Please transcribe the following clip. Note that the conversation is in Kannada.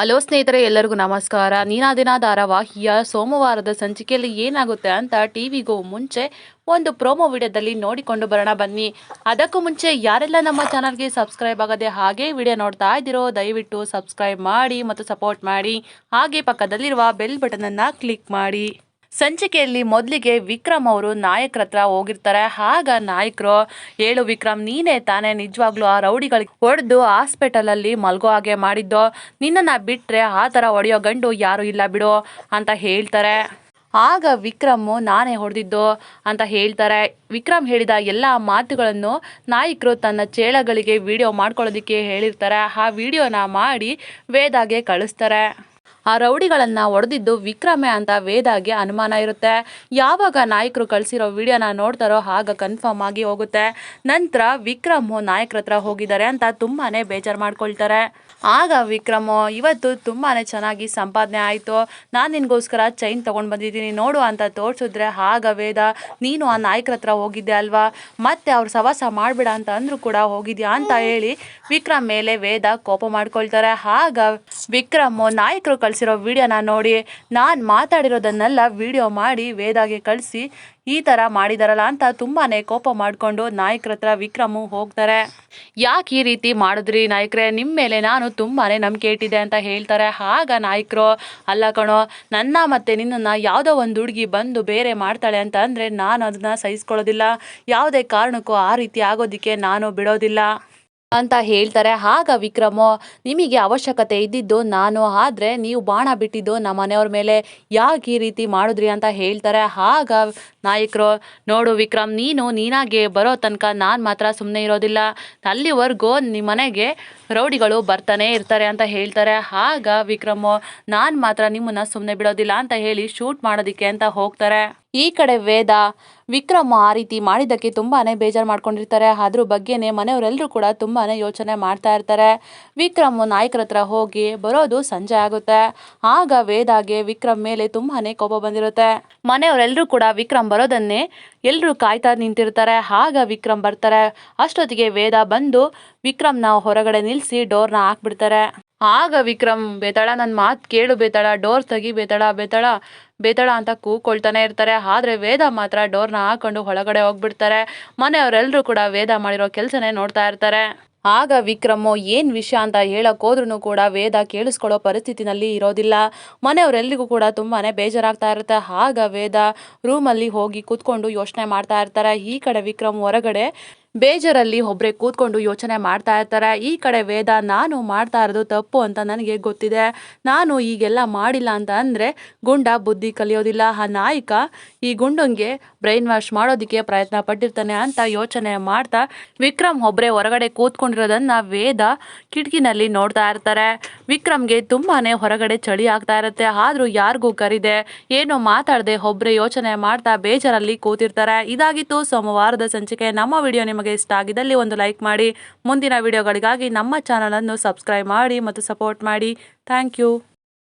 ಹಲೋ ಸ್ನೇಹಿತರೆ, ಎಲ್ಲರಿಗೂ ನಮಸ್ಕಾರ. ನೀನಾ ದಿನ ಧಾರಾವಾಹಿಯ ಸೋಮವಾರದ ಸಂಚಿಕೆಯಲ್ಲಿ ಏನಾಗುತ್ತೆ ಅಂತ ಟಿವಿಗೂ ಮುಂಚೆ ಒಂದು ಪ್ರೋಮೋ ವಿಡಿಯೋದಲ್ಲಿ ನೋಡಿಕೊಂಡು ಬರೋಣ ಬನ್ನಿ. ಅದಕ್ಕೂ ಮುಂಚೆ ಯಾರೆಲ್ಲ ನಮ್ಮ ಚಾನಲ್ಗೆ ಸಬ್ಸ್ಕ್ರೈಬ್ ಆಗದೆ ಹಾಗೆ ವಿಡಿಯೋ ನೋಡ್ತಾ ಇದ್ದೀರೋ, ದಯವಿಟ್ಟು ಸಬ್ಸ್ಕ್ರೈಬ್ ಮಾಡಿ ಮತ್ತು ಸಪೋರ್ಟ್ ಮಾಡಿ. ಹಾಗೆ ಪಕ್ಕದಲ್ಲಿರುವ ಬೆಲ್ ಬಟನನ್ನು ಕ್ಲಿಕ್ ಮಾಡಿ. ಸಂಚಿಕೆಯಲ್ಲಿ ಮೊದಲಿಗೆ ವಿಕ್ರಮ್ ಅವರು ನಾಯಕರ ಹತ್ರ ಹೋಗಿರ್ತಾರೆ. ಆಗ ನಾಯಕರು ಹೇಳು ವಿಕ್ರಮ್, ನೀನೇ ತಾನೇ ನಿಜವಾಗ್ಲೂ ಆ ರೌಡಿಗಳಿಗೆ ಹೊಡೆದು ಹಾಸ್ಪಿಟಲಲ್ಲಿ ಮಲ್ಗೋ ಹಾಗೆ ಮಾಡಿದ್ದು. ನಿನ್ನನ್ನು ಬಿಟ್ಟರೆ ಆ ಥರ ಹೊಡೆಯೋ ಗಂಡು ಯಾರೂ ಇಲ್ಲ ಬಿಡು ಅಂತ ಹೇಳ್ತಾರೆ. ಆಗ ವಿಕ್ರಮ್, ನಾನೇ ಹೊಡೆದಿದ್ದು ಅಂತ ಹೇಳ್ತಾರೆ. ವಿಕ್ರಮ್ ಹೇಳಿದ ಎಲ್ಲ ಮಾತುಗಳನ್ನು ನಾಯಕರು ತನ್ನ ಚೇಳಗಳಿಗೆ ವಿಡಿಯೋ ಮಾಡ್ಕೊಳ್ಳೋದಕ್ಕೆ ಹೇಳಿರ್ತಾರೆ. ಆ ವಿಡಿಯೋನ ಮಾಡಿ ವೇದಾಗೆ ಕಳಿಸ್ತಾರೆ. ಆ ರೌಡಿಗಳನ್ನು ಒಡೆದಿದ್ದು ವಿಕ್ರಮೆ ಅಂತ ವೇದಾಗೆ ಅನುಮಾನ ಇರುತ್ತೆ. ಯಾವಾಗ ನಾಯಕರು ಕಳಿಸಿರೋ ವಿಡಿಯೋನ ನೋಡ್ತಾರೋ ಆಗ ಕನ್ಫರ್ಮ್ ಆಗಿ ಹೋಗುತ್ತೆ. ನಂತರ ವಿಕ್ರಮ್ ನಾಯಕರ ಹತ್ರ ಹೋಗಿದ್ದಾರೆ ಅಂತ ತುಂಬಾ ಬೇಜಾರು ಮಾಡ್ಕೊಳ್ತಾರೆ. ಆಗ ವಿಕ್ರಮ್, ಇವತ್ತು ತುಂಬಾ ಚೆನ್ನಾಗಿ ಸಂಪಾದನೆ ಆಯಿತು. ನಾನು ನಿನಗೋಸ್ಕರ ಚೈನ್ ತೊಗೊಂಡು ಬಂದಿದ್ದೀನಿ. ನೋಡು ಅಂತ ತೋರಿಸಿದ್ರೆ ಆಗ ವೇದ, ನೀನು ಆ ನಾಯಕರ ಹತ್ರ ಹೋಗಿದ್ದೆ ಅಲ್ವಾ? ಮತ್ತೆ ಅವ್ರು ಸವಾಸ ಮಾಡಬೇಡ ಅಂತ ಅಂದರೂ ಕೂಡ ಹೋಗಿದ್ಯಾ? ಅಂತ ಹೇಳಿ ವಿಕ್ರಮ್ ಮೇಲೆ ವೇದ ಕೋಪ ಮಾಡ್ಕೊಳ್ತಾರೆ. ಆಗ ವಿಕ್ರಮ್ ನಾಯಕರು ಕಳಿಸಿರೋ ವಿಡಿಯೋನ ನೋಡಿ, ನಾನು ಮಾತಾಡಿರೋದನ್ನೆಲ್ಲ ವಿಡಿಯೋ ಮಾಡಿ ವೇದಾಗೆ ಕಳಿಸಿ ಈ ಥರ ಮಾಡಿದಾರಲ್ಲ ಅಂತ ತುಂಬಾ ಕೋಪ ಮಾಡಿಕೊಂಡು ನಾಯಕರ ಹತ್ರ ವಿಕ್ರಮು ಹೋಗ್ತಾರೆ. ಯಾಕೆ ಈ ರೀತಿ ಮಾಡಿದ್ರಿ ನಾಯಕರೇ? ನಿಮ್ಮ ಮೇಲೆ ನಾನು ತುಂಬಾ ನಂಬಿಕೆ ಇಟ್ಟಿದೆ ಅಂತ ಹೇಳ್ತಾರೆ. ಆಗ ನಾಯಕರು, ಅಲ್ಲ ಕಣೋ, ನನ್ನ ಮತ್ತು ನಿನ್ನನ್ನು ಯಾವುದೋ ಒಂದು ಹುಡುಗಿ ಬಂದು ಬೇರೆ ಮಾಡ್ತಾಳೆ ಅಂತ ಅಂದರೆ ನಾನು ಅದನ್ನ ಸಹಿಸ್ಕೊಳ್ಳೋದಿಲ್ಲ. ಯಾವುದೇ ಕಾರಣಕ್ಕೂ ಆ ರೀತಿ ಆಗೋದಕ್ಕೆ ನಾನು ಬಿಡೋದಿಲ್ಲ. ಅಂತ ಹೇಳ್ತಾರೆ. ಆಗ ವಿಕ್ರಮ, ನಿಮಗೆ ಅವಶ್ಯಕತೆ ಇದ್ದಿದ್ದು ನಾನು, ಆದರೆ ನೀವು ಬಾಣ ಬಿಟ್ಟಿದ್ದು ನಮ್ಮ ಮನೆಯವ್ರ ಮೇಲೆ ಯಾಕೆ ಈ ರೀತಿ ಮಾಡಿದ್ರಿ ಅಂತ ಹೇಳ್ತಾರೆ. ಆಗ ನಾಯಕರು, ನೋಡು ವಿಕ್ರಮ್, ನೀನು ನೀನಾಗೆ ಬರೋ ತನಕ ನಾನು ಮಾತ್ರ ಸುಮ್ಮನೆ ಇರೋದಿಲ್ಲ. ಅಲ್ಲಿವರೆಗೂ ನಿಮ್ಮ ಮನೆಗೆ ರೌಡಿಗಳು ಬರ್ತಾನೆ ಇರ್ತಾರೆ ಅಂತ ಹೇಳ್ತಾರೆ. ಆಗ ವಿಕ್ರಮ್, ನಾನು ಮಾತ್ರ ನಿಮ್ಮನ್ನು ಸುಮ್ಮನೆ ಬಿಡೋದಿಲ್ಲ ಅಂತ ಹೇಳಿ ಶೂಟ್ ಮಾಡೋದಕ್ಕೆ ಅಂತ ಹೋಗ್ತಾರೆ. ಈ ಕಡೆ ವೇದ, ವಿಕ್ರಮ್ ಆ ರೀತಿ ಮಾಡಿದ್ದಕ್ಕೆ ತುಂಬಾ ಬೇಜಾರು ಮಾಡ್ಕೊಂಡಿರ್ತಾರೆ. ಅದ್ರ ಬಗ್ಗೆನೇ ಮನೆಯವರೆಲ್ಲರೂ ಕೂಡ ತುಂಬಾ ಯೋಚನೆ ಮಾಡ್ತಾ ಇರ್ತಾರೆ. ವಿಕ್ರಮ್ ನಾಯಕರ ಹತ್ರ ಹೋಗಿ ಬರೋದು ಸಂಜೆ ಆಗುತ್ತೆ. ಆಗ ವೇದಾಗೆ ವಿಕ್ರಮ್ ಮೇಲೆ ತುಂಬಾ ಕೋಪ ಬಂದಿರುತ್ತೆ. ಮನೆಯವರೆಲ್ಲರೂ ಕೂಡ ವಿಕ್ರಮ್ ಬರೋದನ್ನೇ ಎಲ್ಲರೂ ಕಾಯ್ತಾ ನಿಂತಿರ್ತಾರೆ. ಆಗ ವಿಕ್ರಮ್ ಬರ್ತಾರೆ. ಅಷ್ಟೊತ್ತಿಗೆ ವೇದ ಬಂದು ವಿಕ್ರಮ್ನ ಹೊರಗಡೆ ನಿಲ್ಲಿಸಿ ಡೋರ್ನ ಹಾಕ್ಬಿಡ್ತಾರೆ. ಆಗ ವಿಕ್ರಮ್, ಬೇತಾಳ ನನ್ನ ಮಾತು ಕೇಳು ಬೇತಾಳ, ಡೋರ್ ತೆಗಿ ಬೇತಾಳ ಬೇತಾಳ ಬೇತಾಳ ಅಂತ ಕೂಕೊಳ್ತಾನೆ ಇರ್ತಾರೆ. ಆದರೆ ವೇದ ಮಾತ್ರ ಡೋರ್ನ ಹಾಕೊಂಡು ಒಳಗಡೆ ಹೋಗ್ಬಿಡ್ತಾರೆ. ಮನೆಯವರೆಲ್ಲರೂ ಕೂಡ ವೇದ ಮಾಡಿರೋ ಕೆಲಸನೇ ನೋಡ್ತಾ ಇರ್ತಾರೆ. ಆಗ ವಿಕ್ರಮು, ಏನು ವಿಷಯ ಅಂತ ಹೇಳಕ್ ಹೋದ್ರೂ ಕೂಡ ವೇದ ಕೇಳಿಸ್ಕೊಳ್ಳೋ ಪರಿಸ್ಥಿತಿನಲ್ಲಿ ಇರೋದಿಲ್ಲ. ಮನೆಯವರೆಲ್ಲರಿಗೂ ಕೂಡ ತುಂಬಾ ಬೇಜಾರಾಗ್ತಾ ಇರುತ್ತೆ. ಆಗ ವೇದ ರೂಮಲ್ಲಿ ಹೋಗಿ ಕೂತ್ಕೊಂಡು ಯೋಚನೆ ಮಾಡ್ತಾ ಇರ್ತಾರೆ. ಈ ಕಡೆ ವಿಕ್ರಮ್ ಹೊರಗಡೆ ಬೇಜಾರಲ್ಲಿ ಒಬ್ಬರೇ ಕೂತ್ಕೊಂಡು ಯೋಚನೆ ಮಾಡ್ತಾ ಇರ್ತಾರೆ. ಈ ಕಡೆ ವೇದ, ನಾನು ಮಾಡ್ತಾ ಇರೋದು ತಪ್ಪು ಅಂತ ನನಗೆ ಗೊತ್ತಿದೆ. ನಾನು ಈಗೆಲ್ಲ ಮಾಡಿಲ್ಲ ಅಂತ ಅಂದರೆ ಗುಂಡ ಬುದ್ಧಿ ಕಲಿಯೋದಿಲ್ಲ. ಆ ನಾಯಕ ಈ ಗುಂಡಂಗೆ ಬ್ರೈನ್ ವಾಶ್ ಮಾಡೋದಕ್ಕೆ ಪ್ರಯತ್ನ ಪಟ್ಟಿರ್ತಾನೆ ಅಂತ ಯೋಚನೆ ಮಾಡ್ತಾ ವಿಕ್ರಮ್ ಒಬ್ಬರೇ ಹೊರಗಡೆ ಕೂತ್ಕೊಂಡಿರೋದನ್ನ ವೇದ ಕಿಟಕಿನಲ್ಲಿ ನೋಡ್ತಾ ಇರ್ತಾರೆ. ವಿಕ್ರಮ್ಗೆ ತುಂಬಾ ಹೊರಗಡೆ ಚಳಿ ಆಗ್ತಾ ಇರುತ್ತೆ. ಆದರೂ ಯಾರಿಗೂ ಕರಿದೆ. ಏನು ಮಾತಾಡದೆ ಒಬ್ಬರೇ ಯೋಚನೆ ಮಾಡ್ತಾ ಬೇಜಾರಲ್ಲಿ ಕೂತಿರ್ತಾರೆ. ಇದಾಗಿತ್ತು ಸೋಮವಾರದ ಸಂಚಿಕೆ. ನಮ್ಮ ವಿಡಿಯೋ ನಿಮಗೆ ಇಷ್ಟ ಆಗಿದ್ದಲ್ಲಿ ಒಂದು ಲೈಕ್ ಮಾಡಿ ಮುಂದಿನ ವಿಡಿಯೋಗಳಿಗಾಗಿ ನಮ್ಮ ಚಾನಲನ್ನು ಸಬ್ಸ್ಕ್ರೈಬ್ ಮಾಡಿ ಮತ್ತು ಸಪೋರ್ಟ್ ಮಾಡಿ. Thank you.